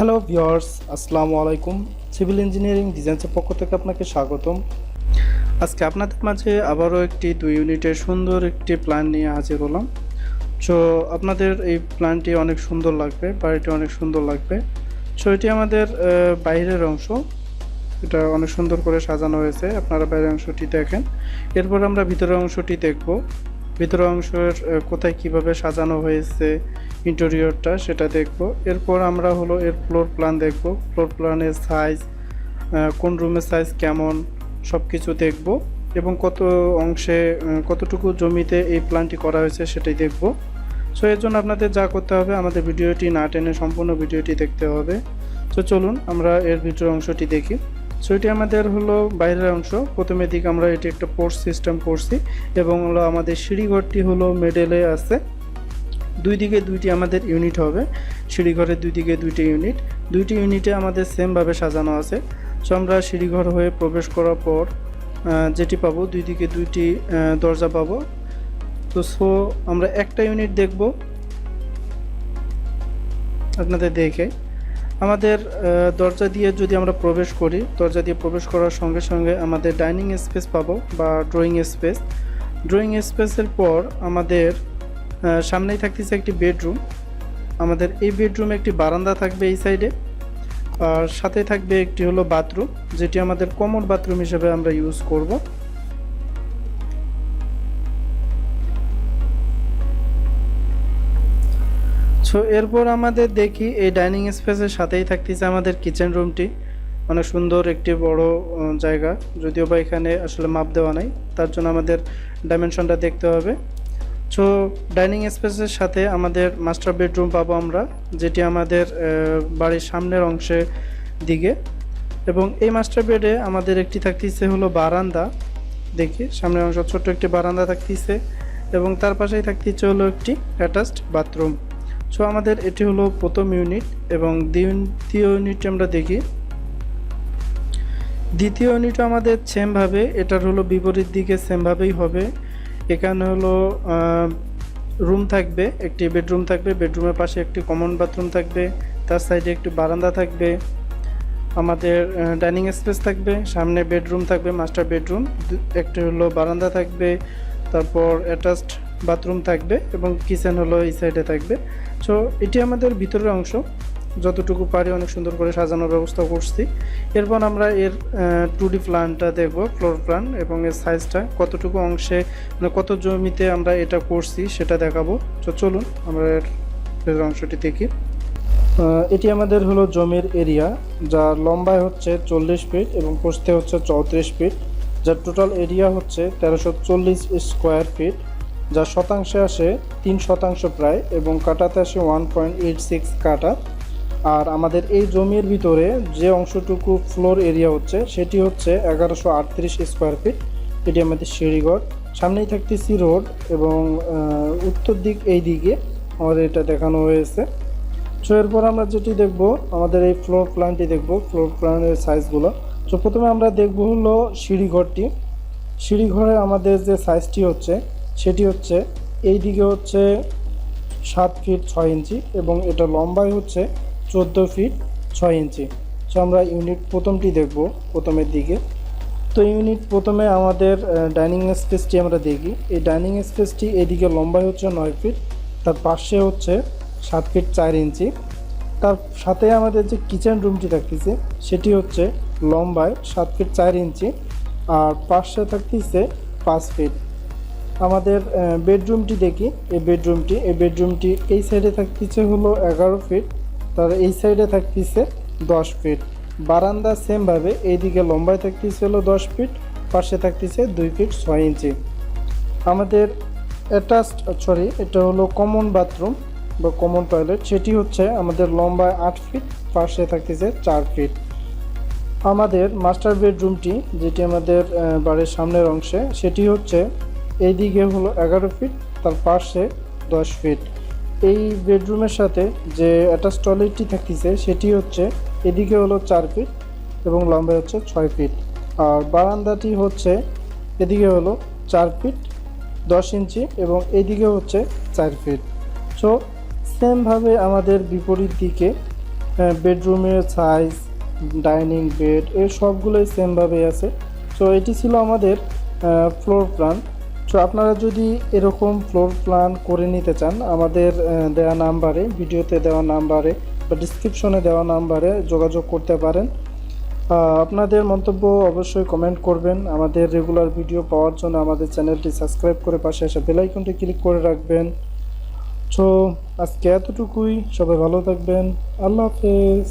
Hello viewers আসসালামু আলাইকুম civil engineering ডিজাইন্সের পক্ষ থেকে আপনাকে স্বাগতম। আজকে আপনাদের মাঝে আবারও একটি দুই ইউনিটের সুন্দর একটি প্ল্যান নিয়ে হাজির হলাম। সো আপনাদের এই প্ল্যানটি অনেক সুন্দর লাগবে, বাড়িটি অনেক সুন্দর লাগবে। সো এটি আমাদের বাইরের অংশ। এটা অনেক সুন্দর করে সাজানো হয়েছে। আপনারা বাইরের অংশটি দেখেন। এরপর আমরা ভিতরের অংশটি দেখব। ভিতরের অংশের কোথায় কীভাবে সাজানো হয়েছে ইন্টেরিয়রটা সেটা দেখব। এরপর আমরা হলো এর ফ্লোর প্ল্যান দেখব। ফ্লোর প্ল্যানের সাইজ কোন রুমের সাইজ কেমন সব কিছু দেখব। এবং কত অংশে কতটুকু জমিতে এই প্ল্যানটি করা হয়েছে সেটাই দেখব। সো এর জন্য আপনাদের যা করতে হবে, আমাদের ভিডিওটি না টেনে সম্পূর্ণ ভিডিওটি দেখতে হবে। তো চলুন আমরা এর ভিতরের অংশটি দেখি। সো এটি আমাদের হলো বাইরের অংশ। প্রথমে দিকে আমরা এটি একটা পোর্ট সিস্টেম করছি এবং হলো আমাদের সিঁড়িঘরটি হলো মেডেলে আছে। দুই দিকে দুইটি আমাদের ইউনিট হবে। সিঁড়িঘরের দুই দিকে দুইটি ইউনিট দুইটি ইউনিটে আমাদের সেমভাবে সাজানো আছে। সো আমরা সিঁড়িঘর হয়ে প্রবেশ করার পর যেটি পাবো, দুই দিকে দুইটি দরজা পাবো। তো সো আমরা একটা ইউনিট দেখব। আপনাদের দেখে। আমাদের দরজা দিয়ে যদি আমরা প্রবেশ করি, দরজা দিয়ে প্রবেশ করার সঙ্গে সঙ্গে আমাদের ডাইনিং স্পেস পাবো বা ড্রয়িং স্পেস। ড্রয়িং স্পেসের পর আমাদের সামনেই থাকতেছে একটি বেডরুম। আমাদের এই বেডরুমে একটি বারান্দা থাকবে এই সাইডে। আর সাথে থাকবে একটি হলো বাথরুম, যেটি আমাদের কমন বাথরুম হিসেবে আমরা ইউজ করব। সো এরপর আমাদের দেখি এই ডাইনিং স্পেসের সাথেই থাকতেছে আমাদের কিচেন রুমটি। অনেক সুন্দর একটি বড় জায়গা। যদিও বা এখানে আসলে মাপ দেওয়া নাই, তার জন্য আমাদের ডাইমেনশনটা দেখতে হবে। সো ডাইনিং স্পেসের সাথে আমাদের মাস্টার বেডরুম পাবো আমরা, যেটি আমাদের বাড়ির সামনের অংশে দিকে। এবং এই মাস্টার বেডে আমাদের একটি থাকতেছে হলো বারান্দা। দেখি, সামনের অংশ ছোট্ট একটি বারান্দা থাকতেছে। এবং তার পাশেই থাকতেছে হলো একটি অ্যাটাচড বাথরুম সো আমাদের এটি হলো প্রথম ইউনিট এবং দ্বিতীয় ইউনিট আমরা দেখি। দ্বিতীয় ইউনিট আমাদের সেমভাবে এটার হলো বিপরীত দিকে সেমভাবেই হবে। এখানে হলো রুম থাকবে, একটি বেডরুম থাকবে বেডরুমের পাশে একটি কমন বাথরুম থাকবে, তার সাইডে একটি বারান্দা থাকবে। আমাদের ডাইনিং স্পেস থাকবে, সামনে বেডরুম থাকবে মাস্টার বেডরুম একটি হলো বারান্দা থাকবে, তারপর অ্যাটাচড বাথরুম থাকবে এবং কিচেন হলো এই সাইডে থাকবে। সো এটি আমাদের ভিতরের অংশ। যতটুকু পারি অনেক সুন্দর করে সাজানোর ব্যবস্থা করছি। এরপর আমরা এর টু ডি প্ল্যানটা দেখব ফ্লোর প্ল্যান এবং এর সাইজটা কতটুকু অংশে মানে কত জমিতে আমরা এটা করছি সেটা দেখাবো। তো চলুন আমরা এর এর অংশটি দেখি। এটি আমাদের হলো জমির এরিয়া যার লম্বায় হচ্ছে চল্লিশ ফিট এবং প্রস্থে হচ্ছে চৌত্রিশ ফিট যার টোটাল এরিয়া হচ্ছে তেরোশো চল্লিশ স্কোয়ার ফিট যার শতাংশে আসে তিন শতাংশ প্রায় এবং কাটাতে আসে ওয়ান পয়েন্ট এইট সিক্স কাটা। আর আমাদের এই জমির ভিতরে যে অংশটুকু ফ্লোর এরিয়া হচ্ছে, সেটি হচ্ছে এগারোশো আটত্রিশ স্কোয়ার ফিট এটি আমাদের সিঁড়িঘর। সামনেই থাকতেছি রোড এবং উত্তর দিক এই দিকে আমাদের এটা দেখানো হয়েছে। সো এরপর আমরা যেটি দেখব, আমাদের এই ফ্লোর প্ল্যানটি দেখব ফ্লোর প্ল্যানের সাইজগুলো তো প্রথমে আমরা দেখব হলো সিঁড়িঘরটি। সিঁড়িঘরে আমাদের যে সাইজটি হচ্ছে সেটি হচ্ছে এই দিকে হচ্ছে সাত ফিট ছয় ইঞ্চি এবং এটা লম্বায় হচ্ছে চোদ্দ ফিট ছয় ইঞ্চি। সো আমরা ইউনিট প্রথমটি দেখব প্রথমের দিকে। তো ইউনিট প্রথমে আমাদের ডাইনিং স্পেসটি আমরা দেখি। এই ডাইনিং স্পেসটি এদিকে লম্বায় হচ্ছে নয় ফিট তার পাশে হচ্ছে সাত ফিট চার ইঞ্চি। তার সাথে আমাদের যে কিচেন রুমটি থাকতেছে, সেটি হচ্ছে লম্বায় সাত ফিট চার ইঞ্চি, আর পাশে থাকতেছে পাঁচ ফিট আমাদের বেডরুমটি দেখি। এই বেডরুমটি এই বেডরুমটি এই সাইডে থাকতেছে হলো এগারো ফিট তার এই সাইডে থাকতেছে দশ ফিট বারান্দা সেমভাবে এইদিকে লম্বায় থাকতেছে হলো দশ ফিট পাশে থাকতেছে দুই ফিট ছয় ইঞ্চি। আমাদের অ্যাটাচড সরি এটা হলো কমন বাথরুম বা কমন টয়লেট সেটি হচ্ছে আমাদের লম্বায় আট ফিট পাশে থাকতেছে চার ফিট আমাদের মাস্টার বেডরুমটি যেটি আমাদের বাড়ির সামনের অংশে, সেটি হচ্ছে এইদিকে হলো এগারো ফিট তার পাশে দশ ফিট এই বেডরুমের সাথে যে অ্যাটাচ টয়লেটটি থাকতেছে, সেটি হচ্ছে এদিকে হলো চার ফিট এবং লম্বায় হচ্ছে ছয় ফিট আর বারান্দাটি হচ্ছে এদিকে হলো চার ফিট দশ ইঞ্চি এবং এদিকে হচ্ছে চার ফিট সো সেমভাবে আমাদের বিপরীত দিকে বেডরুমের সাইজ ডাইনিং বেড এই সবগুলোই সেমভাবেই আছে। সো এটি ছিল আমাদের ফ্লোর প্ল্যান তো আপনারা যদি এরকম ফ্লোর প্ল্যান করে নিতে চান, আমাদের দেওয়া নাম্বারে, ভিডিওতে দেওয়া নাম্বারে বা ডিসক্রিপশনে দেওয়া নাম্বারে যোগাযোগ করতে পারেন। আপনাদের মন্তব্য অবশ্যই কমেন্ট করবেন। আমাদের রেগুলার ভিডিও পাওয়ার জন্য আমাদের চ্যানেলটি সাবস্ক্রাইব করে পাশে আসা বেল আইকনটি ক্লিক করে রাখবেন। তো আজকে এতটুকুই। সবাই ভালো থাকবেন। আল্লাহ হাফেজ।